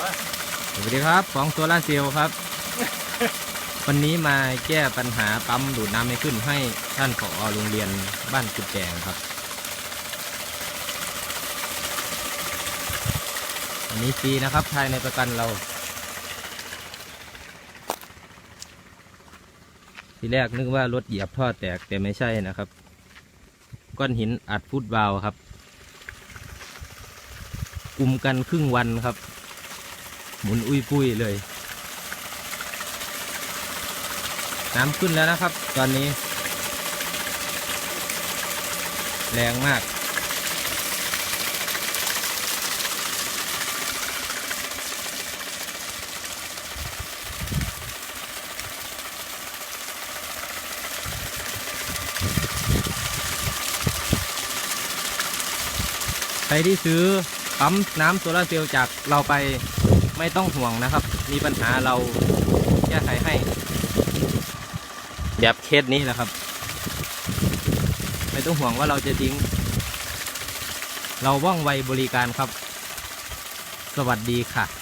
สวัสดีครับฟองโซลาเซลล์ครับ วันนี้มาแก้ปัญหาปั๊มดูดน้ำไม่ขึ้นให้ท่านผอโรงเรียนบ้านกุดแจงครับอันนี้ฟรีนะครับภายในประกันเรา ทีแรกนึกว่ารถเหยียบท่อแตกแต่ไม่ใช่นะครับ ก้อนหินอัดฟุตบาล์วครับกลุ่มกันครึ่งวันครับ หมุนอุ้ยปุ้ยเลย น้ำขึ้นแล้วนะครับ ตอนนี้ แรงมากใครที่ซื้อปั๊มน้ำโซลาเซลล์จากเราไป ไม่ต้องห่วงนะครับ มีปัญหาเราแก้ไขให้ แบบเคสนี้แหละครับ ไม่ต้องห่วงว่าเราจะทิ้ง เราว่องไวบริการครับ สวัสดีค่ะ